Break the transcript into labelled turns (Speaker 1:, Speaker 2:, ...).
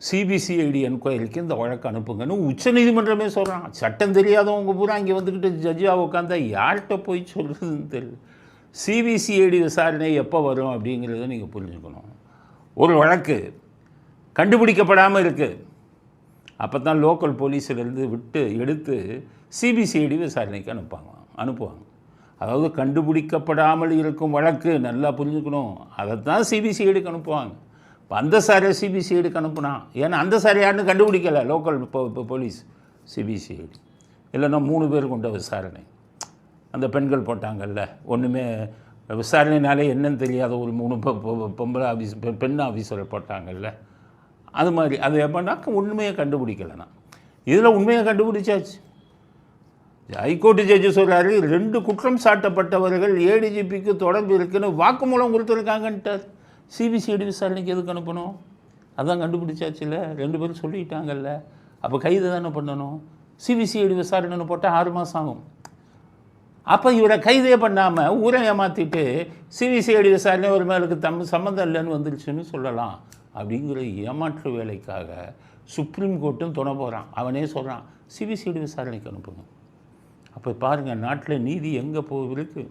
Speaker 1: CBCID என்கொயரிக்கு இந்த வழக்கு அனுப்புங்கன்னு உச்சநீதிமன்றமே சொல்கிறான் சட்டம் தெரியாதவங்க பூரா இங்கே வந்துக்கிட்டு ஜட்ஜாக உட்காந்தா யார்கிட்ட போய் சொல்கிறதுன்னு தெரியல. சிபிசிஐடி விசாரணை எப்போ வரும் அப்படிங்கிறத நீங்கள் புரிஞ்சுக்கணும். ஒரு வழக்கு கண்டுபிடிக்கப்படாமல் இருக்குது அப்போ தான் லோக்கல் போலீஸிலேருந்து விட்டு எடுத்து சிபிசிஐடி விசாரணைக்கு அனுப்பாங்க அனுப்புவாங்க. அதாவது கண்டுபிடிக்கப்படாமல் இருக்கும் வழக்கு நல்லா புரிஞ்சுக்கணும். அதை தான் சிபிசிஐடிக்கு அனுப்புவாங்க. இப்போ அந்த சாரை சிபிசிஐடிக்கு அனுப்புனா. ஏன்னா அந்த சாரை யாருன்னு கண்டுபிடிக்கலை லோக்கல் போலீஸ் சிபிசிஐடி இல்லைன்னா மூணு பேர் கொண்ட விசாரணை. அந்த பெண்கள் போட்டாங்கல்ல. ஒன்றுமே விசாரணைனாலே என்னன்னு தெரியாத ஒரு மூணு பொம்பளை ஆஃபீஸ் பெண் ஆஃபீஸரை போட்டாங்கல்ல. அது மாதிரி அது எப்படின்னாக்க உண்மையை கண்டுபிடிக்கலைண்ணா இதில் உண்மையை கண்டுபிடிச்சாச்சு. ஹைகோர்ட்டு ஜட்ஜி சொல்கிறாரு ரெண்டு குற்றம் சாட்டப்பட்டவர்கள் ஏடிஜிபிக்கு தொடர்பு இருக்குன்னு வாக்குமூலம் கொடுத்துருக்காங்கன்ட்டார். சிபிசிஐடி விசாரணைக்கு எதுக்கு அனுப்பணும்? அதான் கண்டுபிடிச்சாச்சுல்ல. ரெண்டு பேரும் சொல்லிட்டாங்கல்ல. அப்போ கைது தானே பண்ணணும்? சிபிசிஐடி விசாரணைன்னு போட்டால் ஆறு மாதம் ஆகும். அப்போ இவரை கைதே பண்ணாமல் ஊரை ஏமாற்றிட்டு சிபிசிஐடி விசாரணை ஒரு மேலுக்கு தம் சம்மந்தம் இல்லைன்னு வந்துருச்சுன்னு சொல்லலாம். அப்படிங்கிற ஏமாற்று வேலைக்காக சுப்ரீம் கோர்ட்டும் துணை போகிறான் அவனே சொல்கிறான் சிபிசிஐடி விசாரணைக்கு அனுப்புங்க அப்போ பாருங்கள் நாட்டில் நீதி எங்கே போகுது